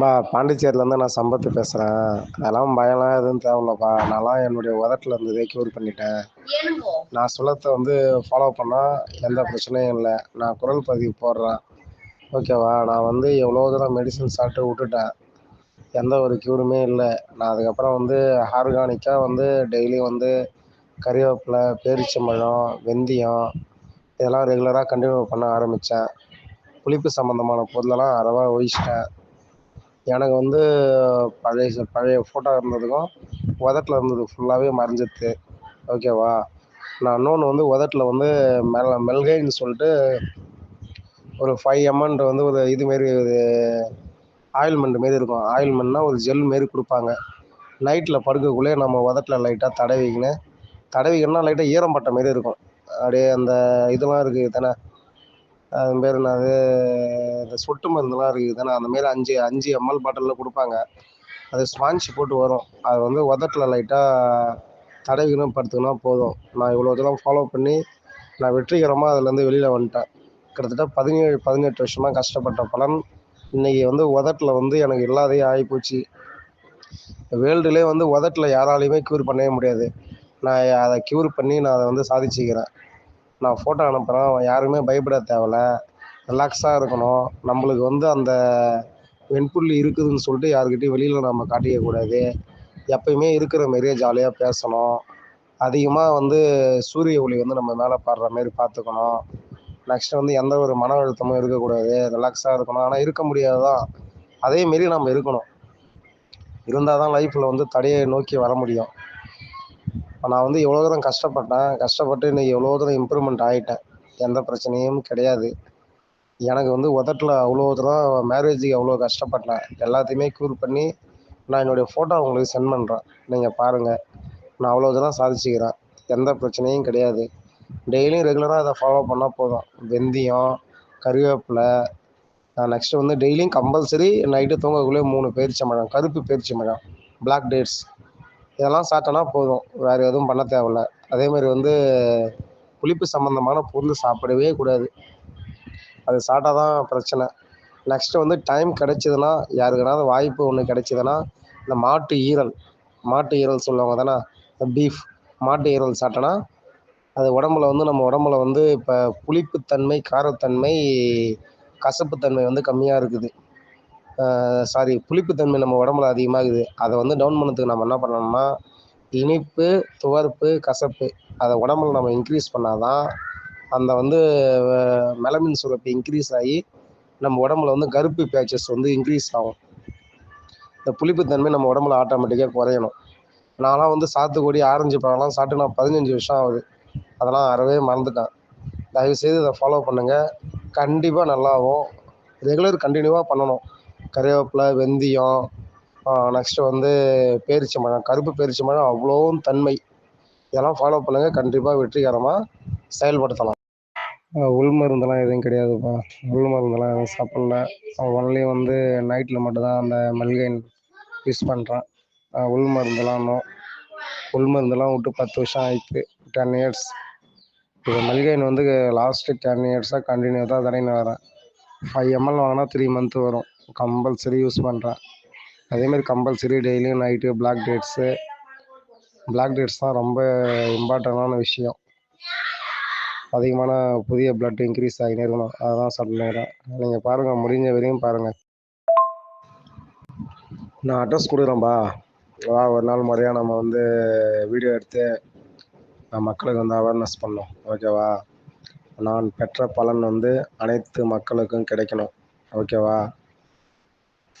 பா பாண்டிச்சேரிலேருந்து நான் சம்பத்து பேசுகிறேன் அதெல்லாம் பயம்லாம் எதுவும் தேவையில்லப்பா. நான்லாம் என்னுடைய உதட்டில் இருந்ததே க்யூர் பண்ணிட்டேன். நான் சொல்லத்தை வந்து ஃபாலோ பண்ணால் எந்த பிரச்சனையும் இல்லை. நான் குரல் பதிவு போடுறேன். ஓகேவா நான் வந்து எவ்வளோ தூரம் மெடிசன் சாப்பிட்டு விட்டுட்டேன். எந்த ஒரு க்யூருமே இல்லை. நான் அதுக்கப்புறம் வந்து ஆர்கானிக்காக வந்து டெய்லியும் வந்து கறிவேப்பிலை பேரிச்சம்பழம் வெந்தயம் இதெல்லாம் ரெகுலராக கண்டினியூ பண்ண ஆரம்பித்தேன் புளிப்பு சம்மந்தமான பொருளெல்லாம் அறவாக ஒழிச்சிட்டேன். எனக்கு வந்து பழைய பழைய ஃபோட்டோ இருந்ததுக்கும் உதட்டில் இருந்தது ஃபுல்லாகவே மறைஞ்சிடுது ஓகேவா நான் இன்னொன்று வந்து உதட்டில் வந்து மெல் மெல்கைன்னு சொல்லிட்டு ஒரு ஃபைவ் எம்என்ட்டு வந்து ஒரு இதுமாரி ஒரு ஆயில்மெண்ட் மாரி இருக்கும். ஆயில்மெண்ட்னா ஒரு ஜெல் மாரி கொடுப்பாங்க. நைட்டில் படுக்கக்குள்ளே நம்ம உதட்டில் லைட்டாக தடவிக்கின்னு தடவிக்கணும்னா லைட்டாக ஈரம் பட்ட மாரி இருக்கும். அப்படியே அந்த இதெல்லாம் இருக்குது தானே அது பேர் என்னது? இந்த சொட்டு மருந்துலாம் இருக்குது தானே? அந்த மாரி அஞ்சு அஞ்சு எம்எல் பாட்டிலில் கொடுப்பாங்க. அது ஸ்பாஞ்ச் போட்டு வரும். அது வந்து உதட்டில் லைட்டாக தடவிக்கணும் படுத்துக்கினா போதும். நான் இவ்வளோ தூரம் ஃபாலோ பண்ணி நான் வெற்றிகரமாக அதுலேருந்து வெளியில் வந்துட்டேன். கிட்டத்தட்ட பதினேழு பதினெட்டு வருஷமாக கஷ்டப்பட்ட பலன் இன்றைக்கி வந்து உதட்டில் வந்து எனக்கு இல்லாதே ஆகிப்போச்சு. வேர்ல்டுலேயே வந்து உதட்டில் யாராலையுமே க்யூர் பண்ணவே முடியாது. நான் அதை க்யூர் பண்ணி நான் அதை வந்து சாதிச்சுக்கிறேன். நான் ஃபோட்டோ அனுப்புகிறேன் யாருமே பயப்பட தேவையில்ல ரிலாக்ஸாக இருக்கணும். நம்மளுக்கு வந்து அந்த வெண்புள்ளி இருக்குதுன்னு சொல்லிட்டு யாருக்கிட்டையும் வெளியில் நம்ம காட்டிக்கக்கூடாது எப்பயுமே இருக்கிற மாரியே ஜாலியாக பேசணும். அதிகமாக வந்து சூரிய ஒளி வந்து நம்ம மேலே படுற மாரி பார்த்துக்கணும் நெக்ஸ்ட் வந்து எந்த ஒரு மன அழுத்தமும் இருக்கக்கூடாது. ரிலாக்ஸாக இருக்கணும். ஆனால் இருக்க முடியாது தான் அதேமாரி நம்ம இருக்கணும். இருந்தால் தான் லைஃப்பில் வந்து தடையை நோக்கி வர முடியும். நான் வந்து எவ்வளோ தூரம் கஷ்டப்பட்டேன் கஷ்டப்பட்டு இன்னைக்கு எவ்வளோ தூரம் இம்ப்ரூவ்மெண்ட் ஆகிட்டேன் எந்த பிரச்சனையும் கிடையாது. எனக்கு வந்து உதட்டில் அவ்வளோ தூரம் மேரேஜுக்கு அவ்வளோ கஷ்டப்பட்டேன். எல்லாத்தையுமே க்யூர் பண்ணி நான் என்னுடைய ஃபோட்டோ உங்களுக்கு சென்ட் பண்ணுறேன் நீங்கள் பாருங்கள் நான் அவ்வளோ தூரம் சாதிச்சுக்கிறேன். எந்த பிரச்சனையும் கிடையாது. டெய்லியும் ரெகுலராக அதை ஃபாலோ பண்ணால் போதும். வெந்தயம் கறிவேப்பிலை நெக்ஸ்ட்டு வந்து டெய்லியும் கம்பல்சரி நைட்டு தூங்கக்குள்ளே மூணு பேரிச்சம்பழம் கருப்பு பேரிச்சம்பழம் பிளாக் டேட்ஸ் இதெல்லாம் சாப்பிட்டோன்னா போதும். வேறு எதுவும் பண்ண தேவையில்ல. அதேமாதிரி வந்து புளிப்பு சம்மந்தமான பொருள் சாப்பிடவே கூடாது. அது சாப்பிட்டா தான் பிரச்சனை. நெக்ஸ்ட்டு வந்து டைம் கிடைச்சிதுன்னா யாருக்குனாவது வாய்ப்பு ஒன்று கிடைச்சிதுன்னா இந்த மாட்டு ஈரல். மாட்டு ஈரல் சொல்லுவாங்க தானே? பீஃப் மாட்டு ஈரல் சாப்பிட்டோன்னா அது உடம்புல வந்து நம்ம உடம்புல வந்து இப்போ புளிப்புத்தன்மை காரத்தன்மை கசப்புத்தன்மை வந்து கம்மியாக இருக்குது. சாரி புளிப்புத்தன்மை நம்ம உடம்புல அதிகமாக இருக்குது அதை வந்து டவுன் பண்ணதுக்கு நம்ம என்ன பண்ணணும்னா இனிப்பு துவர்ப்பு கசப்பு அதை உடம்புல நம்ம இன்க்ரீஸ் பண்ணால் தான் அந்த வந்து மெலமின் சுரப்பு இன்க்ரீஸ் ஆகி நம்ம உடம்புல வந்து கருப்பு பேச்சஸ் வந்து இன்க்ரீஸ் ஆகும். இந்த புளிப்புத்தன்மை நம்ம உடம்புல ஆட்டோமேட்டிக்காக குறையணும். நான்லாம் வந்து சாத்துக்குடி ஆரஞ்சு பழம்லாம் சாப்பிட்டு நான் பதினஞ்சு வருஷம் ஆகுது. அதெல்லாம் அறவே மறந்துட்டேன். தயவுசெய்து இதை ஃபாலோ பண்ணுங்கள் கண்டிப்பாக நல்லாவும் ரெகுலர் கண்டினியூவாக பண்ணணும். கறிவேப்பிலை வெந்தயம் நெக்ஸ்ட்டு வந்து பேரிச்சம்பழம் கருப்பு பேரிச்சம்பழம் அவ்வளோவும் தன்மை. இதெல்லாம் ஃபாலோ பண்ணுங்கள் கண்டிப்பாக வெற்றிகரமாக செயல்படுத்தலாம். உள் மருந்தெல்லாம் எதுவும் கிடையாதுப்பா. உள் மருந்தெல்லாம் எதுவும் சாப்பிடல. ஒன்லி வந்து நைட்டில் மட்டும்தான் அந்த மல்கைன் யூஸ் பண்ணுறேன் உள் மருந்தெல்லாம் இன்னும் உள் மருந்தெல்லாம் விட்டு பத்து வருஷம் ஆயிடுச்சு டென் இயர்ஸ் இப்போ மல்கைன் வந்து லாஸ்ட்டு டென் இயர்ஸாக கண்டினியூ தான் தடவின்னு வரேன் ஃபைவ் எம்எல் வாங்கினா த்ரீ மந்த்து வரும். கம்பல்சரி யூஸ் பண்ணுறேன் அதேமாரி கம்பல்சரி டெய்லியும் night black dates black dates தான் ரொம்ப இம்பார்ட்டண்டான விஷயம். அதிகமான புதிய பிளட் இன்க்ரீஸ் ஆகினே இருக்கணும் அதுதான் சொல்லுறேன் நீங்கள் பாருங்கள் முடிஞ்ச வரையும் பாருங்கள் நான் அட்ரஸ் கொடுக்குறேன்ப்பா வா ஒரு நாள் முறையாக நம்ம வந்து வீடியோ எடுத்து மக்களுக்கு வந்து அவேர்னஸ் பண்ணோம் ஓகேவா நான் பெற்ற பலன் வந்து அனைத்து மக்களுக்கும் கிடைக்கணும். ஓகேவா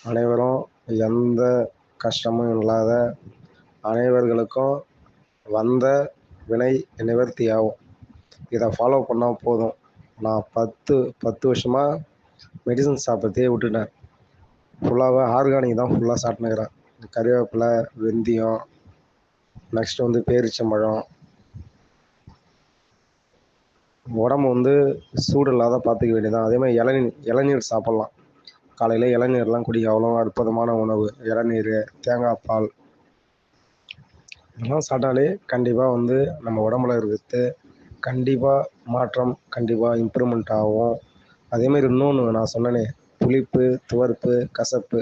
அனைவரும் எந்த கஷ்டமும் இல்லாத அனைவர்களுக்கும் வந்த வினை நிவர்த்தி ஆகும் இதை ஃபாலோ பண்ணால் போதும். நான் பத்து பத்து வருஷமாக மெடிசன் சாப்பிட்றதே விட்டுட்டேன். ஃபுல்லாகவே ஆர்கானிக் தான் ஃபுல்லாக சாப்பிட்டுக்கிறேன் கறிவேப்பிலை வெந்தயம் நெக்ஸ்ட் வந்து பேரிச்சம்பழம் உடம்பு வந்து சூடு இல்லாத பார்த்துக்க வேண்டியதான் அதே மாதிரி இளநீர் இளநீர் சாப்பிட்லாம். காலையில் இளநீர்லாம் குடிக்க அவ்வளோ அற்புதமான உணவு. இளநீர் தேங்காய் பால் இதெல்லாம் சாப்பிட்டாலே கண்டிப்பாக வந்து நம்ம உடம்புல இருக்கிறது கண்டிப்பாக மாற்றம் கண்டிப்பாக இம்ப்ரூவ்மெண்ட் ஆகும். அதேமாரி இன்னொன்று நான் சொன்னேனே புளிப்பு துவர்ப்பு கசப்பு.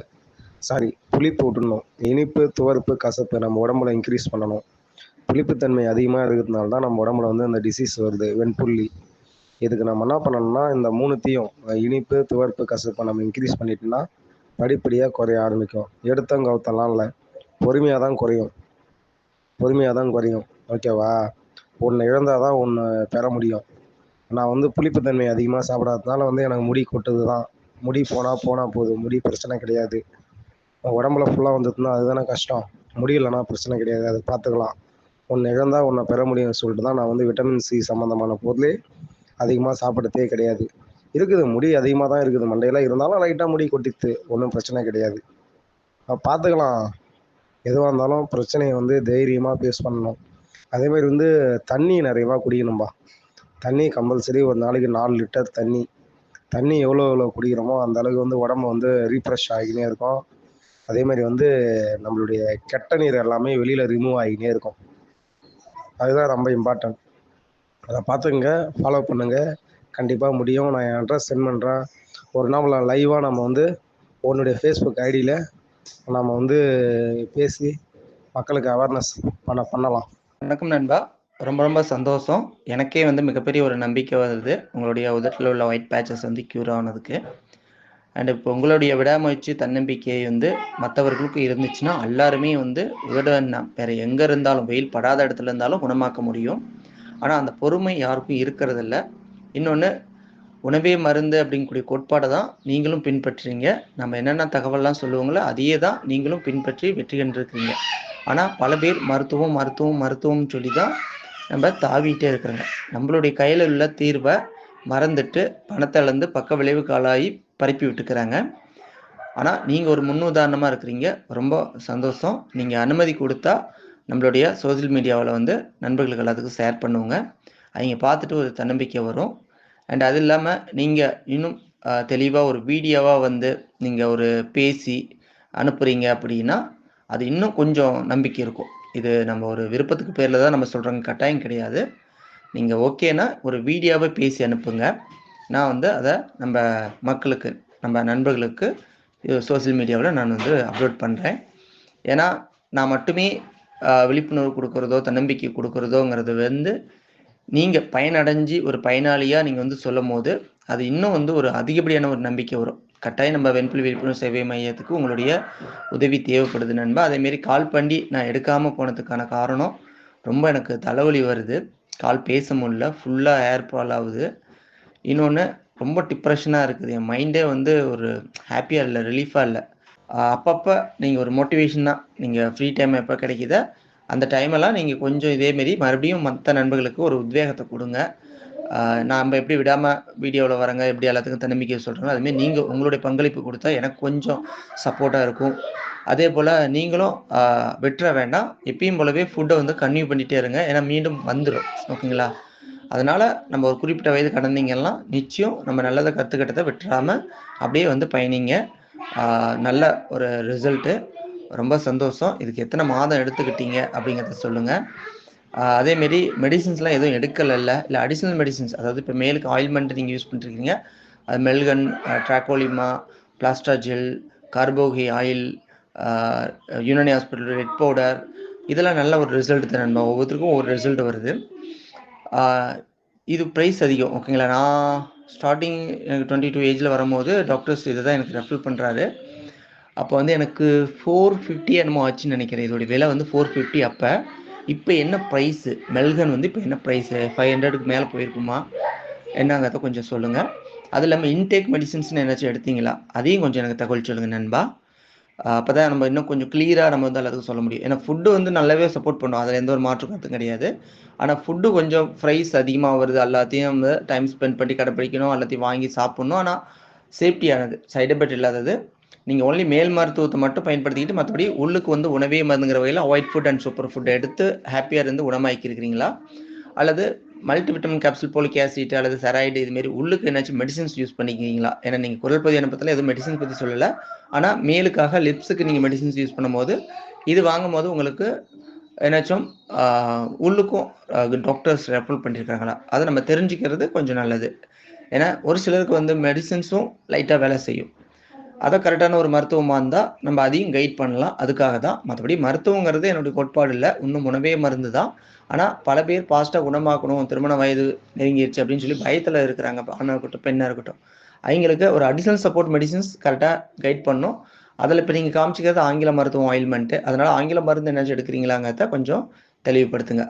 சாரி புளிப்பு விட்டுடணும் இனிப்பு துவர்ப்பு கசப்பு நம்ம உடம்புல இன்க்ரீஸ் பண்ணணும். புளிப்புத்தன்மை அதிகமாக இருக்கிறதுனால தான் நம்ம உடம்புல வந்து அந்த டிசீஸ் வருது வெண்புள்ளி. இதுக்கு நம்ம என்ன பண்ணணும்னா இந்த மூணுத்தையும் இனிப்பு துவர்ப்பு கசப்பை நம்ம இன்க்ரீஸ் பண்ணிட்டோம்னா படிப்படியாக குறைய ஆரம்பிக்கும். எடுத்தம் கவுத்தம்லாம் இல்லை. பொறுமையாக தான் குறையும். பொறுமையாக தான் குறையும். ஓகேவா ஒன்று இழந்தால் தான் ஒன்று பெற முடியும். நான் வந்து புளிப்புத்தன்மை அதிகமாக சாப்பிடாததுனால வந்து எனக்கு முடி கொட்டுது தான் முடி போனால் போனால் போதும் முடி பிரச்சனை கிடையாது. உடம்புல ஃபுல்லாக வந்ததுன்னா அதுதானே கஷ்டம். முடியலன்னா பிரச்சனை கிடையாது. அது பார்த்துக்கலாம். ஒன்று இழந்தால் ஒன்றை பெற முடியும்னு சொல்லிட்டு தான் நான் வந்து விட்டமின் சி சம்மந்தமான பொருளே அதிகமாக சாப்பிட்றதே கிடையாது. இருக்குது முடி அதிகமாக தான் இருக்குது. மண்டையில் இருந்தாலும் லைட்டாக முடி கொட்டித்து ஒன்றும் பிரச்சனை கிடையாது. பார்த்துக்கலாம் எதுவாக இருந்தாலும் பிரச்சனையை வந்து தைரியமாக ஃபேஸ் பண்ணணும். அதேமாதிரி வந்து தண்ணி நிறையவா குடிக்கணும்பா. தண்ணி கம்பல்சரி ஒரு நாளைக்கு நாலு லிட்டர் தண்ணி. தண்ணி எவ்வளோ எவ்வளோ குடிக்கிறோமோ அந்த அளவுக்கு வந்து உடம்பு வந்து ரீஃப்ரெஷ் ஆகினே இருக்கும். அதே மாதிரி வந்து நம்மளுடைய கெட்ட நீர் எல்லாமே வெளியில் ரிமூவ் ஆகினே இருக்கும். அதுதான் ரொம்ப இம்பார்ட்டன்ட் அதை பார்த்துங்க ஃபாலோ பண்ணுங்கள் கண்டிப்பாக முடியும். நான் என் அட்ரஸ் சென்ட் பண்ணுறேன் ஒரு நாள் லைவாக நம்ம வந்து உன்னுடைய ஃபேஸ்புக் ஐடியில் நம்ம வந்து பேசி மக்களுக்கு அவேர்னஸ் பண்ண பண்ணலாம். வணக்கம் நண்பா. ரொம்ப ரொம்ப சந்தோஷம். எனக்கே வந்து மிகப்பெரிய ஒரு நம்பிக்கை வருது உங்களுடைய உதட்டில் உள்ள ஒயிட் பேச்சஸ் வந்து க்யூர் ஆனதுக்கு. அண்ட் இப்போ உங்களுடைய விடாமுயற்சி தன்னம்பிக்கை வந்து மற்றவர்களுக்கும் இருந்துச்சுன்னா எல்லாருமே வந்து உதட வேறு எங்கே இருந்தாலும் வெயில் படாத இடத்துல இருந்தாலும் குணமாக்க முடியும். ஆனால் அந்த பொறுமை யாருக்கும் இருக்கிறதில்ல. இன்னொன்று உணவே மருந்து அப்படிங்கக்கூடிய கோட்பாடை தான் நீங்களும் பின்பற்றுறீங்க. நம்ம என்னென்ன தகவல்லாம் சொல்லுவாங்களோ அதையே தான் நீங்களும் பின்பற்றி வெற்றி கண்டிருக்கிறீங்க. ஆனால் பல பேர் மருத்துவம் மருத்துவம் மருத்துவம்னு சொல்லி தான் நம்ம தாவிட்டே இருக்கிறோங்க. நம்மளுடைய கையில் உள்ள தீர்வை மறந்துட்டு பணத்தை இழந்து பக்க விளைவு காலாகி பரப்பி விட்டுக்கிறாங்க. ஆனால் நீங்கள் ஒரு முன்னுதாரணமாக இருக்கிறீங்க. ரொம்ப சந்தோஷம். நீங்கள் அனுமதி கொடுத்தா நம்மளுடைய சோஷியல் மீடியாவில் வந்து நண்பர்களுக்கு எல்லாத்துக்கும் ஷேர் பண்ணுவோங்க அவங்க பார்த்துட்டு ஒரு தன்னம்பிக்கை வரும். அண்ட் அது இல்லாமல் நீங்கள் இன்னும் தெளிவாக ஒரு வீடியோவாக வந்து நீங்கள் ஒரு பேசி அனுப்புகிறீங்க அப்படின்னா அது இன்னும் கொஞ்சம் நம்பிக்கை இருக்கும். இது நம்ம ஒரு விருப்பத்துக்கு பேரில் தான் நம்ம சொல்கிறோங்க கட்டாயம் கிடையாது. நீங்கள் ஓகேனா ஒரு வீடியோவை பேசி அனுப்புங்க. நான் வந்து அதை நம்ம மக்களுக்கு நம்ம நண்பர்களுக்கு சோஷியல் மீடியாவில் நான் வந்து அப்லோட் பண்ணுறேன் ஏன்னா நான் மட்டுமே விழிப்புணர்வு கொடுக்குறதோ தன்னம்பிக்கை கொடுக்குறதோங்கிறது வந்து நீங்கள் பயனடைஞ்சு ஒரு பயனாளியாக நீங்கள் வந்து சொல்லும் போது அது இன்னும் வந்து ஒரு அதிகப்படியான ஒரு நம்பிக்கை வரும். கட்டாயம் நம்ம வெண்புலி விழிப்புணர்வு சேவை மையத்துக்கு உங்களுடைய உதவி தேவைப்படுது நண்பா. அதேமாரி கால் பண்ணி நான் எடுக்காமல் போனதுக்கான காரணம் ரொம்ப எனக்கு தலைவலி வருது. கால் பேச முடியல ஃபுல்லாக ஏர் ஃபால் ஆகுது. இன்னொன்று ரொம்ப டிப்ரெஷனாக இருக்குது. என் மைண்டே வந்து ஒரு ஹாப்பியாக இல்லை ரிலீஃபாக இல்லை. அப்பப்போ நீங்கள் ஒரு மோட்டிவேஷன் தான். நீங்கள் ஃப்ரீ டைம் எப்போ கிடைக்குதோ அந்த டைமெல்லாம் நீங்கள் கொஞ்சம் இதேமாரி மறுபடியும் மற்ற நண்பர்களுக்கு ஒரு உத்வேகத்தை கொடுங்க. ஆஹ் எப்படி விடாமல் வீடியோவில் வரங்க எப்படி எல்லாத்துக்கும் தன்னம்பிக்கை சொல்கிறோம் அதுமாரி நீங்கள் உங்களுடைய பங்களிப்பு கொடுத்தா எனக்கு கொஞ்சம் சப்போர்ட்டாக இருக்கும். அதே போல் நீங்களும் விட்டுற வேண்டாம். எப்பயும் போலவே ஃபுட்டை வந்து கன்டினியூ பண்ணிகிட்டே இருங்க. ஏன்னா மீண்டும் வந்துடும் ஓகேங்களா? அதனால் நம்ம ஒரு குறிப்பிட்ட வயது கடந்தீங்கன்னா நிச்சயம் நம்ம நல்லதை கற்றுக்கிட்டதை விட்டுறாமல் அப்படியே வந்து பயணிங்க. நல்ல ஒரு ரிசல்ட்டு ரொம்ப சந்தோஷம். இதுக்கு எத்தனை மாதம் எடுத்துக்கிட்டீங்க அப்படிங்கிறத சொல்லுங்கள் அதேமாரி மெடிசின்ஸ்லாம் எதுவும் எடுக்கலைல்ல? இல்லை அடிஷ்னல் மெடிசின்ஸ் அதாவது இப்போ மேலுக்கு ஆயில்மெண்ட் நீங்கள் யூஸ் பண்ணிருக்கீங்க அது மெல்கன் ட்ராக்கோலிமா பிளாஸ்டாஜெல் கார்போகி oil Unani hospital red powder இதெல்லாம் நல்ல ஒரு ரிசல்ட் தான் நண்பா. ஒவ்வொருத்தருக்கும் ஒரு ரிசல்ட் வருது. இது ப்ரைஸ் அதிகம் ஓகேங்களா நான் ஸ்டார்டிங் எனக்கு டுவெண்ட்டி டூ ஏஜில் வரும்போது டாக்டர்ஸ் இதை தான் எனக்கு ரெஃபர் பண்ணுறாரு அப்போ வந்து எனக்கு ஃபோர் ஃபிஃப்டி என்னமோ ஆச்சுன்னு நினைக்கிறேன். இதோடைய விலை வந்து ஃபோர் ஃபிஃப்டி அப்போ. இப்போ என்ன ப்ரைஸு மெல்கன் வந்து இப்போ என்ன ப்ரைஸு ஃபைவ் ஹண்ட்ரடுக்கு மேலே போயிருக்குமா? என்னங்கிறத கொஞ்சம் சொல்லுங்கள் அது இல்லாமல் இன்டேக் மெடிசின்ஸ்னு ஏதாச்சும் எடுத்தீங்களா? அதையும் கொஞ்சம் எனக்கு தகவல் சொல்லுங்கள் நண்பா. அப்போ தான் நம்ம இன்னும் கொஞ்சம் கிளியராக நம்ம வந்து எல்லாத்துக்கும் சொல்ல முடியும். ஏன்னா ஃபுட்டு வந்து நல்லாவே சப்போர்ட் பண்ணும். அதில் எந்த ஒரு மாற்று கருத்தும் கிடையாது. ஆனால் ஃபுட்டு கொஞ்சம் ப்ரைஸ் அதிகமாக வருது. எல்லாத்தையும் நம்ம டைம் ஸ்பெண்ட் பண்ணி கடைப்பிடிக்கணும். எல்லாத்தையும் வாங்கி சாப்பிட்ணும். ஆனால் சேஃப்டியானது சைடு எஃபெக்ட் இல்லாதது. நீங்கள் ஒன்லி மேல் மருத்துவத்தை மட்டும் பயன்படுத்திக்கிட்டு மற்றபடி உள்ளுக்கு வந்து உணவே மருந்துங்கிற வகையில் white food and super food எடுத்து ஹாப்பியாக இருந்து குணமாக்கி இருக்கிறீங்களா அல்லது multi vitamin capsule folic acid அல்லது செராய்டு இதுமாரி உள்ளுக்கு என்னாச்சும் மெடிசின்ஸ் யூஸ் பண்ணிக்கிறீங்களா? ஏன்னா நீங்கள் குரல் பதி அனுப்பத்தில் எதுவும் மெடிசின்ஸ் பற்றி சொல்லலை. ஆனால் மேலுக்காக லிப்ஸுக்கு நீங்கள் மெடிசின்ஸ் யூஸ் பண்ணும்போது இது வாங்கும் போது உங்களுக்கு ஏன்னாச்சும் உள்ளுக்கும் டாக்டர்ஸ் ரெஃபர் பண்ணியிருக்காங்களா அதை நம்ம தெரிஞ்சுக்கிறது கொஞ்சம் நல்லது. ஏன்னா ஒரு சிலருக்கு வந்து மெடிசின்ஸும் லைட்டாக வேலை செய்யும். அதை கரெக்டான ஒரு மருத்துவமாக இருந்தால் நம்ம அதையும் கைட் பண்ணலாம். அதுக்காக தான் மற்றபடி மருத்துவங்கிறது என்னுடைய கோட்பாடு இல்லை. இன்னும் உணவே மருந்து தான். ஆனால் பல பேர் ஃபாஸ்ட்டாக குணமாக்கணும் திருமண வயது நெருங்கிடுச்சு அப்படின்னு சொல்லி பயத்தில் இருக்கிறாங்க. ஆணாக இருக்கட்டும் பெண்ணாக இருக்கட்டும். அவங்களுக்கு ஒரு அடிஷ்னல் சப்போர்ட் மெடிசின்ஸ் கரெக்டாக கைட் பண்ணும். அதில் இப்போ நீங்கள் காமிச்சிக்கிறது ஆங்கில மருத்துவம் ஆயில்மெண்ட்டு அதனால் ஆங்கில மருந்து என்னாச்சும் எடுக்கிறீங்களாங்கிறத கொஞ்சம் தெளிவுபடுத்துங்க.